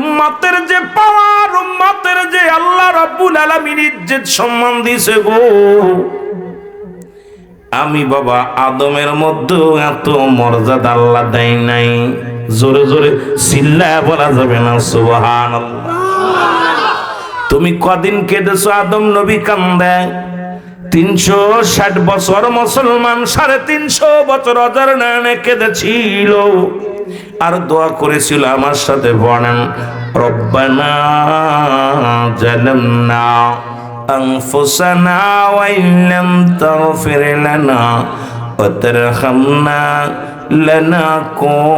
উম্মাতের যে পাওয়ার উম্মাতের যে আল্লাহ রাব্বুল আলামিন ইজ্জত সম্মান দিছে গো। আমি বাবা আদমের মধ্যে এত মর্যাদা আল্লাহ দেয় নাই। জোরে জোরে চিল্লা বলা যাবে না সুবহান তুমি কদিন কেঁদেছো আদম নবী কান্দে তিনশো ষাট বছর মুসলমান সাড়ে তিনশো বছর অজার নানে কেঁদেছিল আর দোয়া করেছিল আমার সাথে বলেন রব্বানা জালামনা أنفسنا وإن لم تغفر لنا وترحمنا لنكونن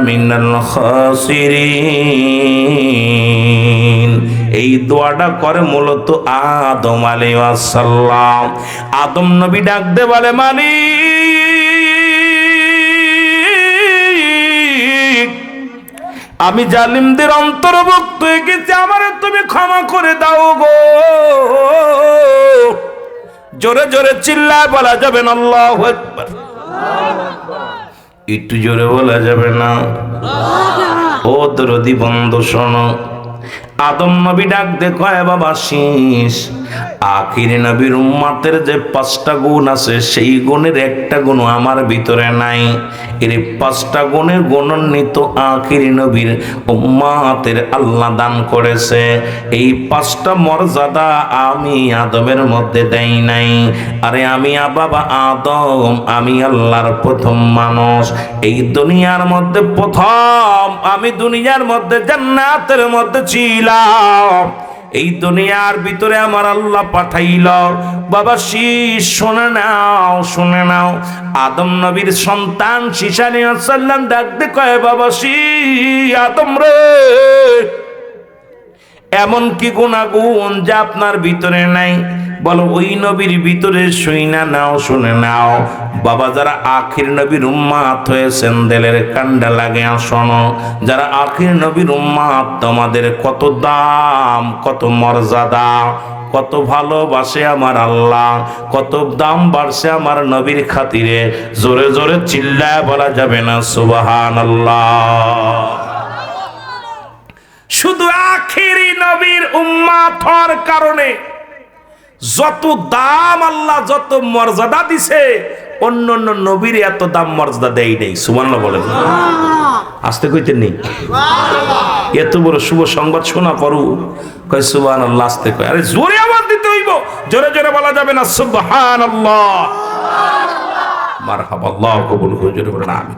من الخاسرين এই দোয়াটা করে মূলত আদম আলাইসাল্লাম আদম নবী ডাক দে বলে, মালিক, আমি জালিমদের অন্তর্ভুক্ত হয়ে গেছি আমার তুমি ক্ষমা করে দাও গো। জোরে জোরে চিল্লায় বলা যাবে না, আল্লাহ একটু জোরে বলা যাবে না। ও দরদি বন্ধ, শোনো। আদম নবী ডাক দে কয় বাবা শীষ। আখির নবীর উম্মাতের যে পাঁচটা গুণ আছে, সেই গুণের একটা গুণ আমার ভিতরে নাই। এর পাঁচটা গুণের গুণান্বিত আখির নবীর উম্মাতের আল্লাহ দান করেছে। এই পাঁচটা মর্যাদা আমি আদমের মধ্যে দেই নাই। আরে আমি বাবা আদম, আমি আল্লাহর প্রথম মানুষ। এই দুনিয়ার মধ্যে প্রথম আমি দুনিয়ার মধ্যে জান্নাতের মধ্যে ছিলাম। এই দুনিয়ার ভিতরে আমার আল্লাহ পাঠাইল। বাবা, শীষ, শুনে নাও শুনে নাও। আদম নবীর সন্তান শিশানি আসাল্লাম ডাকতে কয়, বাবা শী আদম রে! এমন কি গুণাগুণ যা আপনার ভিতরে নাই। বলো, ওই নবীর ভিতরে শুই না নাও, শুনে নাও। বাবা, যারা আখির নবীর উম্মাত হয়েছেন দেলের কান্ডা লাগে শোনো, যারা আখির নবীর উম্মাত তোমাদের কত দাম, কত মর্যাদা, কত ভালোবাসে আমার আল্লাহ, কত দাম বাড়ছে আমার নবীর খাতিরে। জোরে জোরে চিল্লায় বলা যাবে না সুবাহান আল্লাহ শুধু আখেরি নবীর উম্মাত হওয়ার কারণে যত দাম আল্লাহ যত মর্যাদা দিছে অন্য অন্য নবীর এত দাম মর্যাদা দেয় নেই। সুমান্লা বলেন। আসতে কইতে নেই এত বড় শুভ সংবাদ শোনা পড়ু। কয় সুবান আল্লাহ আসতে কয়। আরে জোরে আবার দিতে হইব। জোরে জোরে বলা যাবে না সুবহান আল্লাহ মার আল্লাহ কবুল জোরে বলেন আমি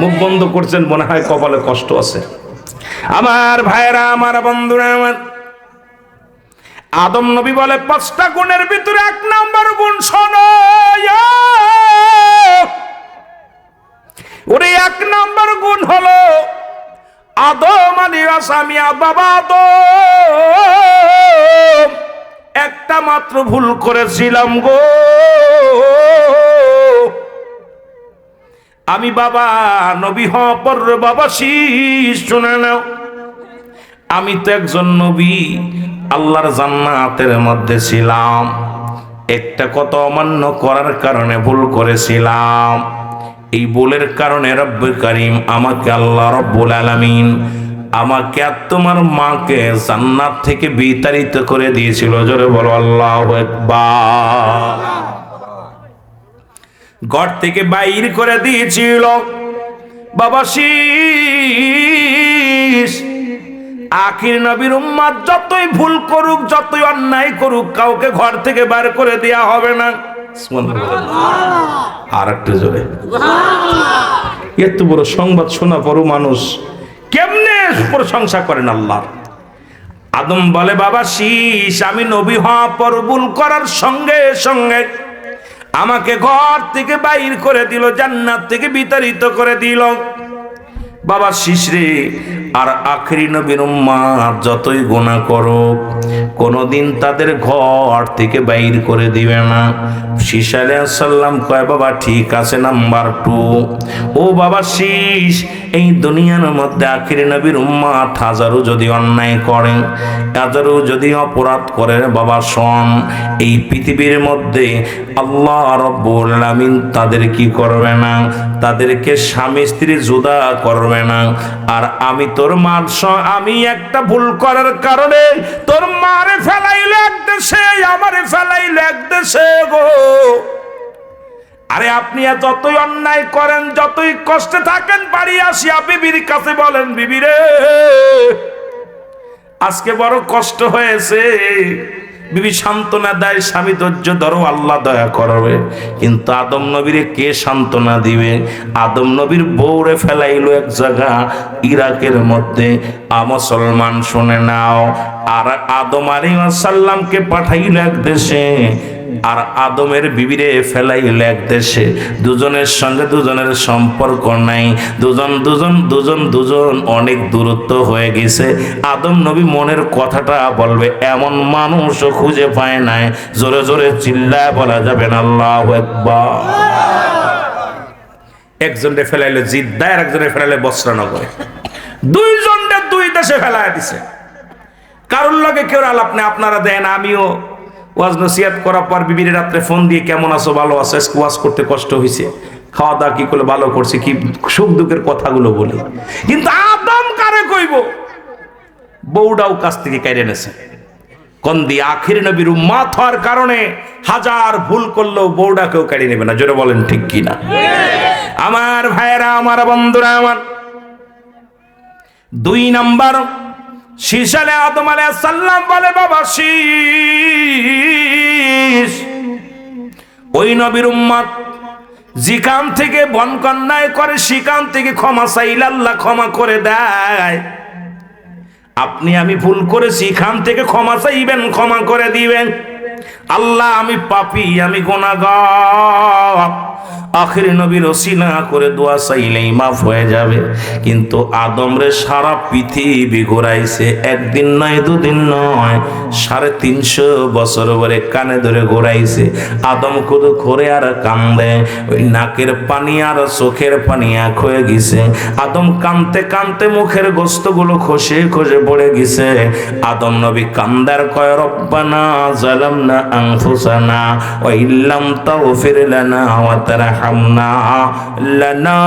মুখ বন্ধ করছেন মনে হয় কপালে কষ্ট আছে। আমার ভাইরা আমার বন্ধুরা আমার আদম নবী বলে, পাঁচটা গুণের ভিতরে এক নাম্বার গুণ শোনো ওরে এক নাম্বার গুণ হলো, আদম আলী আসামি বাবা আদম। একটা মাত্র ভুল করেছিলাম গো। আমি বাবা নবী পর বাবা, শীষ শুনে নাও। আমি তো একজন নবী। আল্লাহর জান্নাতের মধ্যে ছিলাম। একটা কত অমান্য করার কারণে ভুল করেছিলাম। এই ভুলের কারণে রব্ব করিম আমাকে আল্লাহ রব্বুল আলামিন আমাকে আর তোমার মাকে জান্নাত থেকে বিতাড়িত করে দিয়েছিল। জোরে বলো, আল্লাহ ঘর থেকে বাইর করে দিয়েছিল। বাবা শীষ আখির নবীর উম্মাদ যতই ভুল করুক যতই অন্যায় করুক কাউকে ঘর থেকে বার করে দেয়া হবে না। আর একটা জোরে। এত বড় সংবাদ শোনা বড় মানুষ। কেমনে প্রশংসা করেন আল্লাহর? আদম বলে বাবা শীষ আমি নবী হওয়া পর ভুল করার সঙ্গে সঙ্গে আমাকে ঘর থেকে বাইর করে দিল জান্নাত থেকে বিতাড়িত করে দিল। বাবা শিশরে আর আখরি নবীর উম্মাদ যতই গোনা করো কোনোদিন তাদের ঘর থেকে বাইর করে দিবে না। শীষ সাল্লাম কয়, বাবা, ঠিক আছে, নাম্বার টু। ও বাবা শীষ এই দুনিয়ার মধ্যে আখিরি নবীর উম্মাদ হাজারো যদি অন্যায় করেন হাজারো যদি অপরাধ করে, বাবা, শোন, এই পৃথিবীর মধ্যে আল্লাহ রব্বুল আলামিন তাদের কি করবে না? তাদেরকে স্বামী স্ত্রী জুদা করবে করবে না। আর আমি তোর মার আমি একটা ভুল করার কারণে তোর মারে ফেলাইলে এক দেশে, আমারে ফেলাইলে এক দেশে গো। আরে আপনি যতই অন্যায় করেন, যতই কষ্টে থাকেন, বাড়ি আসিয়া বিবির কাছে বলেন, বিবি রে, আজকে বড় কষ্ট হয়েছে। বিবি সান্ত্বনা দেয়, স্বামী ধৈর্য ধরো, আল্লাহ দয়া করবে। কিন্তু আদম নবীরে কে সান্ত্বনা দিবে? আদম নবীর বউরে ফেলাইলো এক জায়গা, ইরাকের মধ্যে। মুসলমান শুনে নাও, আর আদম আলী পাঠাইল এক দেশে। আর আদমের বিবিরে ফেলাইল এক দেশে। দুজনের সঙ্গে দুজনের সম্পর্ক নাই। দুজন দুজন দুজন দুজন অনেক দূরত্ব হয়ে গেছে। আদম নবী মনের কথাটা বলবে, এমন মানুষও খুঁজে পায় নাই। জোরে জোরে চিল্লায় বলা যাবে না, আল্লাহ একবার একজনকে ফেলাইলে জিদ্দায় আর একজনে ফেলাইলে বস্ত্রানগরে দুইজনকে দুই দেশে ফেলায় দিছে। কারোর লগে কেউ আলাপ নেই, আপনারা দেন, আমিও ওয়াজ নসিহাত করার পর বিবির রাত্রে ফোন দিয়ে, কেমন আছো? ভালো আছো? ওয়াজ করতে কষ্ট হয়েছে খাওয়া দাওয়া কি করে ভালো করছে, কি সুখ দুঃখের কথাগুলো বলি। কিন্তু আদম কারে কইব? বউটাও কাছ থেকে কেড়ে নেছে। কন্দি আখির নবীর উম্মাত হওয়ার কারণে হাজার ভুল করলেও বউটাকেও কেড়ে নেবে না। জোরে বলেন, ঠিক কিনা আমার ভাইয়েরা, আমার বন্ধুরা, আমার দুই নাম্বার শীষালে আদম সাল্লাম বলে, বাবা শীষ ওই নবীর উম্মত যেখান থেকে বন কন্যায় করে, সেখান থেকে ক্ষমা চাইলে আল্লাহ ক্ষমা করে দেয়। আপনি, আমি ভুল করেছি, এখান থেকে ক্ষমা চাইবেন, ক্ষমা করে দিবেন। আল্লাহ, আমি পাপি, আমি গোনাগার আখির নবীর ওসিলা করে দোয়া চাইলেই মাফ হয়ে যাবে। কিন্তু আদমরে সারা পৃথিবী ঘোরাইছে, একদিন নয়, দুদিন নয়, সাড়ে তিনশো বছর ধরে কানে ধরে ঘোরাইছে। আদম কুদু ঘোরে আর কান্দে, ওই নাকের পানি আর চোখের পানি এক হয়ে গেছে। আদম কানতে কানতে মুখের গোস্তগুলো খসে খসে পড়ে গেছে। আদম নবী কান্দার কয়, রব্বানা জালামনা আনফুসানা ওয়া ইল্লাম তাগফির লানা ওয়া তারহামনা লানাকুনান্না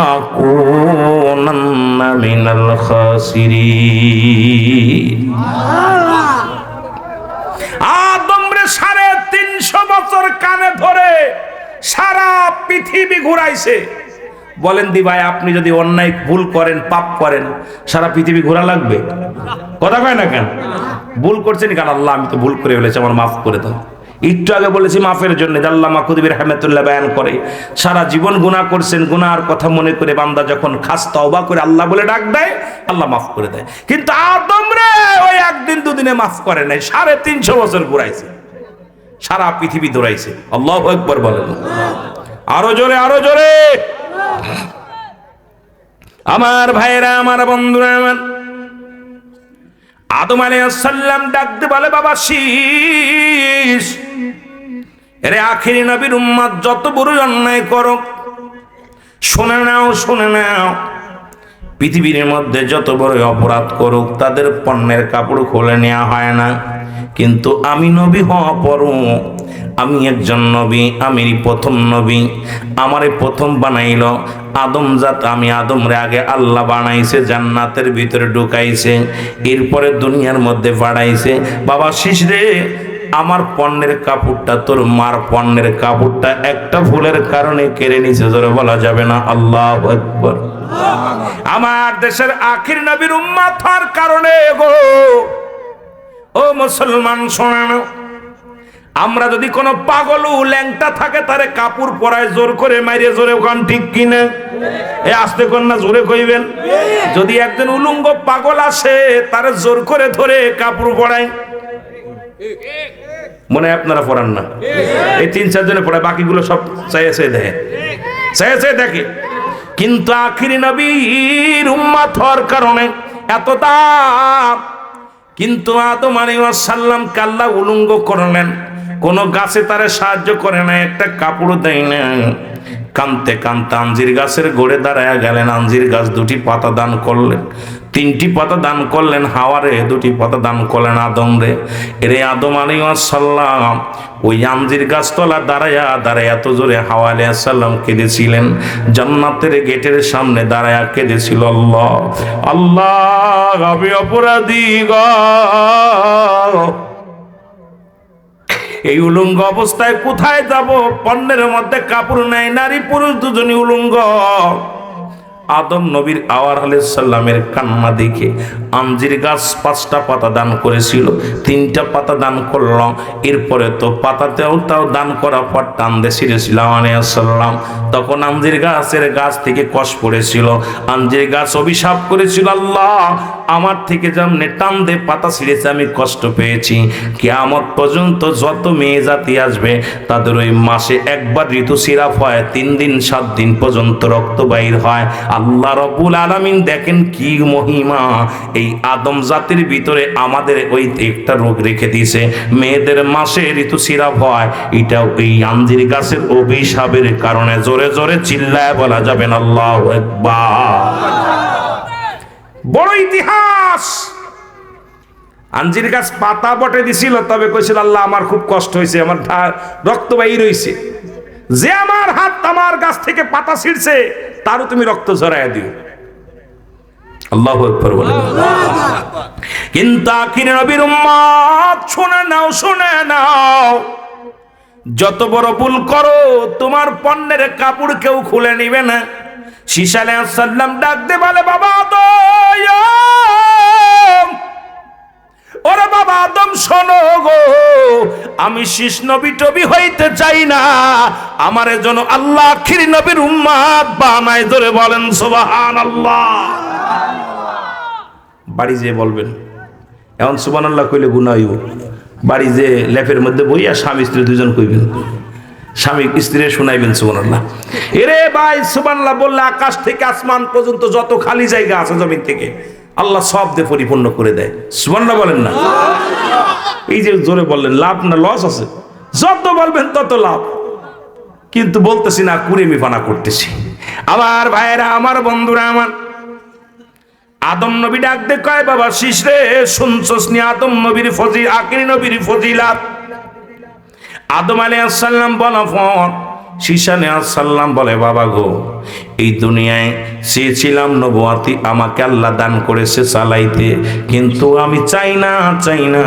মিনাল খাসিরিন আদমরে সাড়ে তিনশো বছর কানে ধরে সারা পৃথিবী ঘুরাইছে। বলেন দি ভাই, আপনি যদি অন্যায় ভুল করেন, পাপ করেন, সারা পৃথিবী ঘোরা লাগবে? কথা কয় না কেন? ভুল করছেন আল্লাহ, আমি তো ভুল করে ফেলেছি, আমার মাফ করে দাও। একটু আগে বলেছি মাফের জন্য আল্লাহ মাকুদিবির রহমতুল্লাহ বয়ান করে, সারা জীবন গুনাহ করছেন গুনার কথা মনে করে বান্দা যখন খাস তওবা করে আল্লাহ বলে ডাক দেয়, আল্লাহ মাফ করে দেয়। কিন্তু আদম রে, ওই একদিন দুদিনে মাফ করে নাই, সাড়ে তিনশো বছর ঘুরাইছে, সারা পৃথিবী দৌড়াইছে। আল্লাহ একবার বলেন। আরও জোরে আরও জোরে। আমার ভাইরা, আমার বন্ধুরা, আমার আদম আলাইসাল্লাম ডাকতে বলে, বাবা শীষ এরে আখিরি নবীর উম্মাদ যত বড় অন্যায় করো শুনে নাও শুনে নাও। পৃথিবীর মধ্যে যত বড় অপরাধ করুক, তাদের পণ্যের কাপড় খুলে নেওয়া হয় না। কিন্তু আমি নবী হওয়া পরও আমি একজন নবী আমি প্রথম নবী। আমারে প্রথম বানাইল। আদম জাত আমি আদম রে আগে আল্লাহ বানাইছে, জান্নাতের ভিতরে ঢুকাইছে, এরপরে দুনিয়ার মধ্যে বাড়াইছে। বাবা শিশ রে, আমার পণ্যের কাপড়টা, তোর মার পণ্যের কাপড়টা একটা ভুলের কারণে কেড়ে নিছে ধরে বলা যাবে না? আল্লাহ একবার আমার দেশের আখির নবীর উম্মাত হওয়ার কারণে গো। ও মুসলমান, শোনানো। আমরা যদি কোনো পাগল ল্যাংটা থাকে, তারে কাপড় পরায় জোর করে মাইরে জোরে ওখান ঠিক কিনা। এ আসতে কোন না জোরে কইবেন, যদি একজন উলুঙ্গ পাগল আসে, তারে জোর করে ধরে কাপড় পরায়। মনে হয় আপনারা পড়ান না। এই তিন চারজনে পড়ায়, বাকিগুলো সব চাইয়ে চাই দেখে চাইয়ে চাই দেখে। কিন্তু আখিরি নবীর উম্মাত হওয়ার কারণে এত দাম। কিন্তু আদম আলাইসাল্লাম কাল্লা উলুঙ্গ করলেন। কোন গাছে তারা সাহায্য করে না একটা কাপড় দেয় না কানতে কানতে আঞ্জির গাছের গোড়ে দাঁড়ায় গেলেন, আঞ্জির গাছ দুটি পাতা দান করলেন, তিনটি পাতা দান করলেন হাওয়ারে দুটি পাতা দান করলেন আদম রে। এরে আদম আলী সাল্লাম ওই আঞ্জির গাছতলা দাঁড়ায়া দাঁড়ায় এত জোরে হাওয়া আলী সাল্লাম কেঁদেছিলেন, জান্নাতের গেটের সামনে দাঁড়ায়া কেঁদেছিল আল্লাহ। আল্লাহ, আমি অপরাধী গো। এই উলঙ্গ অবস্থায় কোথায় যাব? পণ্যের মধ্যে কাপড় নাই, নারী পুরুষ দুজনই উলঙ্গ। আদম নবীর আওয়ার সাল্লামের কান্না দেখে আমজির গাছ পাঁচটা পাতা দান করেছিল, তিনটা পাতা দান করলাম, এরপরে তো পাতাতেও তাও দান করার পর টান দিয়ে ছিঁড়েছিলাম আলিয়াল্লাম তখন আমজির গাছের গাছ থেকে কষ পড়েছিল, আমজির গাছ অভিশাপ করেছিল, আল্লাহ আমার থেকে যেমনি টান দিয়ে পাতা ছিঁড়েছে, আমি কষ্ট পেয়েছি। কেয়ামত পর্যন্ত যত মেয়ে জাতি আসবে, তাদের ওই মাসে একবার ঋতু সিরাপ হয়, তিন দিন, সাত দিন পর্যন্ত রক্ত বাইর হয়। আল্লাহ রবুল আলামিন দেখেন কি মহিমা। এই আদম জাতির ভিতরে আমাদের ওই একটা রোগ রেখে দিয়েছে। মেয়েদের মাসে ঋতু সিরাপ হয়, এটাও এই আঞ্জির গাছের অভিশাপের কারণে জোরে জোরে চিল্লায় বলা যাবেন আল্লাহ বড় ইতিহাস। আঞ্জির গাছ পাতা বটে দিছিল, তবে কইছিল, আল্লাহ, আমার খুব কষ্ট হয়েছে আমার ধা- রক্ত বাইর হইছে। যে আমার হাত আমার গাছ থেকে পাতা ছিঁড়ছে, তারও তুমি রক্ত ঝরাইয়া দিও। কিন্তু আখির শুনে নাও শুনে নাও, যত বড় ভুল করো, তোমার পণ্যের কাপড় কেউ খুলে নিবে না। ডাক দে বলে, বাবা আদম! ওরে বাবা আদম, শোনো গো, আমি শীষ নবী টবি হইতে চাই না। আমার জন্য আল্লাহ আখির নবীর উম্মাদ বানায় ধরে বলেন সুবাহান আল্লাহ বাড়ি যেয়ে বলবেন, এখন সুবান আল্লাহ কইলে হইব। বাড়ি যে লেপের মধ্যে বইয়া স্বামী স্ত্রী দুজন কইবেন স্বামী স্ত্রী শুনাইবেন সুবান আল্লাহ এরে ভাই সুবান আল্লাহ বললে আকাশ থেকে আসমান পর্যন্ত যত খালি জায়গা আছে জমিন থেকে, আল্লাহ সব দিয়ে পরিপূর্ণ করে দেয়। সুবান্লা বলেন না? এই যে জোরে বললেন, লাভ না লস আছে? যত বলবেন তত লাভ। কিন্তু বলতেছি না কুড়েমি পানা করতেছি। আমার ভাইয়েরা, আমার বন্ধুরা, আমার আদম নবী ডাক দে কয়, বাবা, শিস রে, শুনছস নি? আদম নবীর ফজি আকির নবীর ফজিলাত। আদম আলাইহিস সালাম বলা ফোন। শিশানে সাল্লাম বলে, বাবা গো, এই দুনিয়ায় চেয়েছিলাম নবুয়াতি আমাকে আল্লাহ দান করেছে চালাইতে, কিন্তু আমি চাই না চাই না।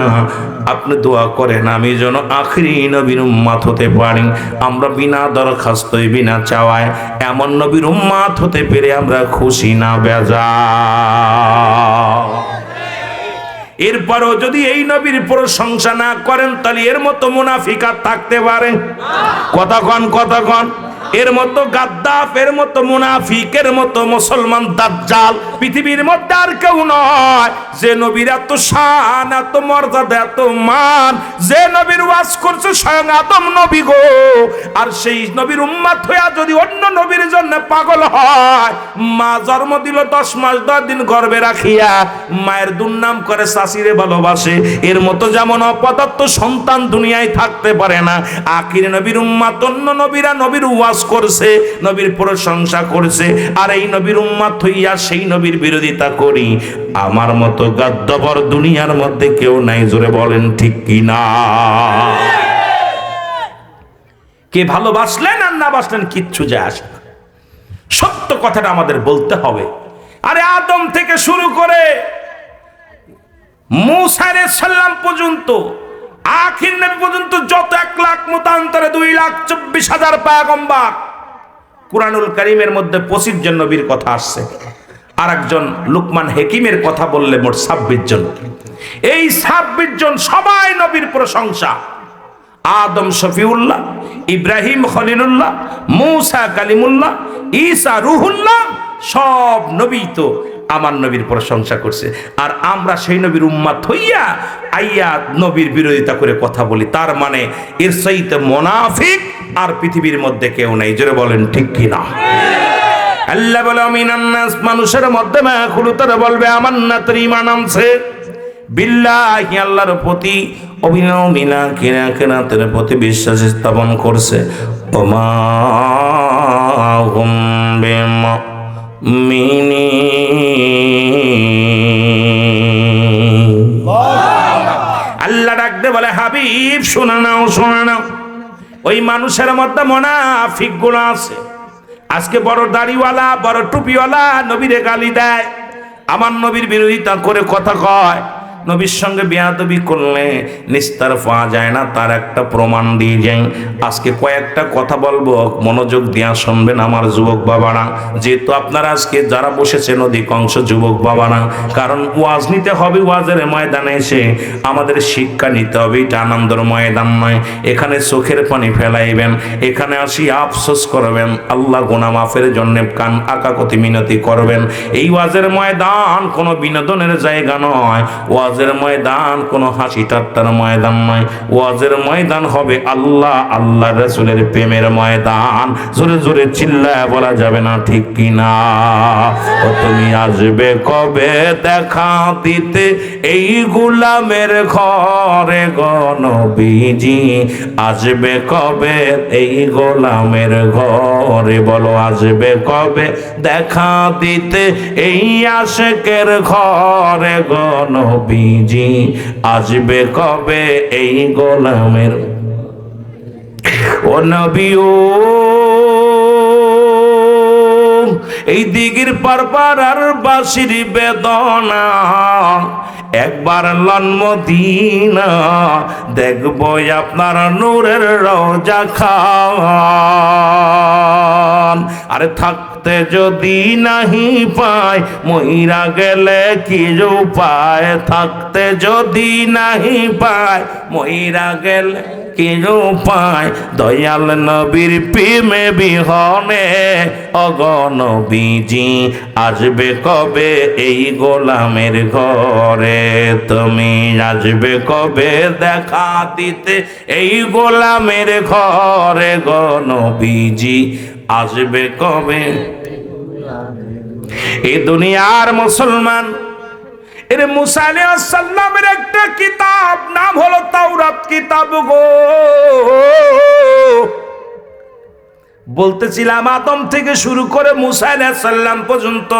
আপনি দোয়া করেন, আমি যেন আখরি নবীর উম্মাত হতে পারি। আমরা বিনা দরখাস্তই, বিনা চাওয়ায় এমন নবীর উম্মাত হতে পেরে আমরা খুশি না বেজা এরপরও যদি এই নবীর প্রশংসা না করেন তাহলে এর মতো মুনাফিকা থাকতে পারে। কতক্ষণ কতক্ষণ? এর মতো গাদ্দাফ, এর মতো মুনাফিকের মতো মুসলমান দাজ্জাল, পৃথিবীর মধ্যে আর কেউ নয়। যে নবীর এত শান, এত মর্যাদা, এত মান, যে নবীর ওয়াজ করছে স্বয়ং আদম নবী গো। আর সেই নবীর উম্মাত হইয়া যদি অন্য নবীর জন্য পাগল হয়, মা জন্ম দিল দশ মাস, দশ দিন গর্বে রাখিয়া, মায়ের দুর্নাম করে শাশিরে ভালোবাসে। এর মতো যেমন অপদার্থ সন্তান দুনিয়ায় থাকতে পারে না, আখির নবীর উম্মাত, অন্য নবীরা নবীর ওয়াজ করছে, নবীর প্রশংসা করছে, আর এই নবীর উম্মাত হইয়া সেই নবীর বিরোধিতা করি। আমার মতো গাদ্দবর দুনিয়ার মধ্যে কেউ নাই, জোরে বলেন ঠিক কি না কে ভালোবাসলেন আর না বাসলেন কিচ্ছু যায় আসে না। সত্য কথাটা আমাদের বলতে হবে। আরে আদম থেকে শুরু করে মুসারে সাল্লাম পর্যন্ত আখির নবী পর্যন্ত যত এক লাখ মতান্তরে দুই লাখ চব্বিশ হাজার পায়গম্বার। কুরআনুল করিমের মধ্যে পঁচিশ জন নবীর কথা আসছে। আর একজন লুকমান হেকিমের কথা বললে মোট ছাব্বিশ জন। এই ছাব্বিশ জন সবাই নবীর প্রশংসা। আদম শফিউল্লাহ, ইব্রাহিম খলিলুল্লাহ, মূসা কালিমুল্লাহ, ঈসা রুহুল্লাহ, সব নবী তো আমার নবীর প্রশংসা করছে। আর আমরা সেই নবীর উম্মাত হইয়া আইয়া নবীর বিরোধিতা করে কথা বলি। তার মানে এর সহিত মোনাফিক আর পৃথিবীর মধ্যে কেউ নেই। জোরে বলেন, ঠিক কিনা আল্লাহ বলে আমিনান্নাস মানুষের মধ্যে তারা বলবে আমার না তোর ইমান আনছে। বিল্লাহি, আল্লাহর প্রতি অভিনব মিনা, কিনা কিনা তোর প্রতি বিশ্বাস স্থাপন করছে। ওমা হুম মিনি আল্লাহ ডাকতে বলে, হাবিব, শোনা নাও শোনা নাও। ওই মানুষের মধ্যে মোনাফিকগুলো আছে। আজকে বড় দাড়িওয়ালা, বড় টুপিওয়ালা নবীরে গালি দেয়। আমার নবীর বিরোধিতা করে কথা কয়। নবীর সঙ্গে বেয়াদবি করলে নিস্তার পাওয়া যায় না, তার একটা প্রমাণ দিয়ে যাই। আজকে কয়েকটা কথা বলব, মনোযোগ দিয়া শুনবেন আমার যুবক বাবারা। যেহেতু আপনারা আজকে যারা বসেছেন অধিকাংশ যুবক বাবারা, কারণ ওয়াজ নিতে হবে ওয়াজের ময়দানে এসে, আমাদের শিক্ষা নিতে হবে, এটা আনন্দের ময়দান নয়। এখানে চোখের পানি ফেলাইবেন, এখানে আসি আফসোস করবেন, আল্লাহ গোনা মাফের জন্য কান আকাকতি মিনতি করবেন। এই ওয়াজের ময়দান কোনো বিনোদনের জায়গা নয় ওয়াজের ময়দান, কোনো হাসি ঠাট্টার ময়দান নয়। ওয়াজের ময়দান হবে আল্লাহ আল্লাহ রসুলের প্রেমের ময়দান। জোরে জোরে চিল্লায় বলা যাবে না ঠিক কিনা। ও তুমি আসবে কবে দেখা দিতে? এই গুলামের ঘরে গণবিজি আসবে কবে এই গোলামের ঘরে? বলো, আসবে কবে দেখা দিতে? এই আশেকের ঘরে গণবিজি আসবে কবে এই গোলামের? ও নবীও এই দিগির পারপার আর বাসির বেদনা, একবার লন্মদিনা দেখব আপনার নূরের রোজা খান। আরে থাকতে যদি নাহি পায়, মইরা গেলে কি উপায়? থাকতে যদি নাহি পায়, মইরা গেলে কি দয়াল নবীর প্রেমে বিহনে অগণ বিজি আসবে কবে এই গোলামের ঘরে? তুমি আসবে কবে দেখা দিতে এই গোলামের ঘরে? গণ বিজি আসবে কবে এই দুনিয়ার মুসলমান। এর মুসা সাল্লামের একটা কিতাব, নাম হলো তাওরাত কিতাব গো। বলতেছিলাম, আদম থেকে শুরু করে মুসা সাল্লাম পর্যন্ত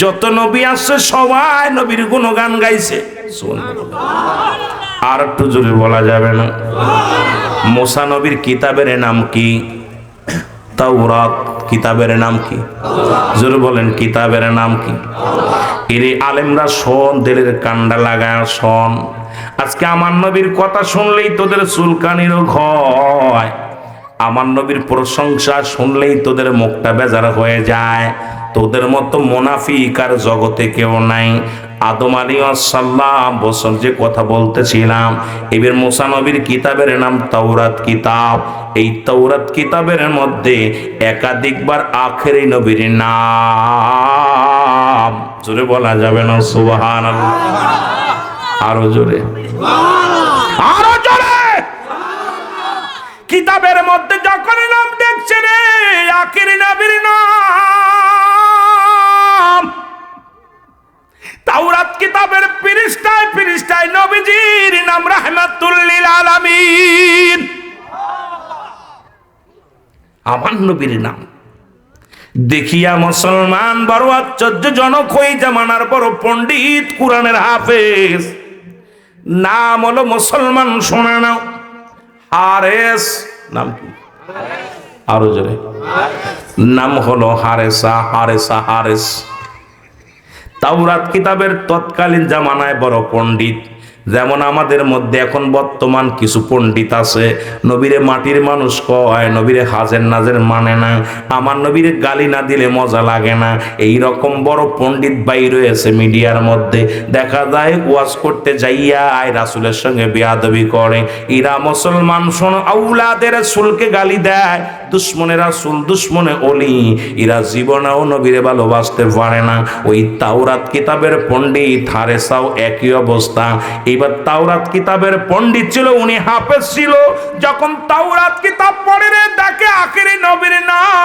যত নবী আসছে সবাই নবীর গুণগান গাইছে। আর একটু জোরে বলা যাবে না। মোসা নবীর কিতাবের নাম কি? তাওরাত, কিতাবের নাম কি? জোরে বলেন, কিতাবের নাম কি? এরে আলেমরা শোন দিলের কান্ডা লাগায় শোন। আজকে আমার নবীর কথা শুনলেই তোদের চুলকানিরও ঘয় আমার নবীর প্রশংসা শুনলেই তোদের মুখটা বেজার হয়ে যায়। তোদের মতো মোনাফিক আর জগতে কেউ নাই। আদম আলী সাল্লাম বছর যে কথা বলতেছিলাম, এবার মুসা কিতাবের নাম তাওরাত কিতাব। এই তাওরাত কিতাবের মধ্যে একাধিকবার আখের নবীর নাম। জোরে বলা যাবে না সুবাহান আরও জোরে। আরও জোরে! কিতাবের মধ্যে যখন নাম দেখছে রে, আখির নবীর নাম। তাওরাত কিতাবের পৃষ্ঠায় পৃষ্ঠায় নবীজির নাম রাহমাতুল্লিল আলামিন। আমার নবীর নাম। দেখিয়া মুসলমান বড় আশ্চর্যজনক হয়ে জামানার বড় পণ্ডিত কোরআনের হাফেজ। নাম হলো মুসলমান, শোনা নাও। হারেস, নাম কি? আরও জোরে। নাম হলো হারেসা হারেসা, হারেস। তাওরাত কিতাবের তৎকালীন জামানায় বড় পণ্ডিত। যেমন আমাদের মধ্যে এখন বর্তমান কিছু পণ্ডিত আছে। নবীরে মাটির মানুষ কয়, নবীরে হাজের নাজের মানে না। আমার নবীরে গালি না দিলে মজা লাগে না। এই রকম বড় পণ্ডিত বাই রয়েছে মিডিয়ার মধ্যে। দেখা যায়, ওয়াজ করতে যাইয়া আয় রাসুলের সঙ্গে বেয়াদবি করে। ইরা মুসলমান শোনো, আউলাদের সুলকে গালি দেয়। দুশ্মনে রাসুল দুশ্মনে অলি। ইরা জীবনেও নবীরে ভালোবাসতে পারে না। ওই তাওরাত কিতাবের পণ্ডিত হারেসাও একই অবস্থা। এবার তাওরাত কিতাবের পণ্ডিত ছিল, উনি হাফেজ ছিল। যখন তাওরাত কিতাব পড়ে রে, দেখে আখেরি নবীর নাম।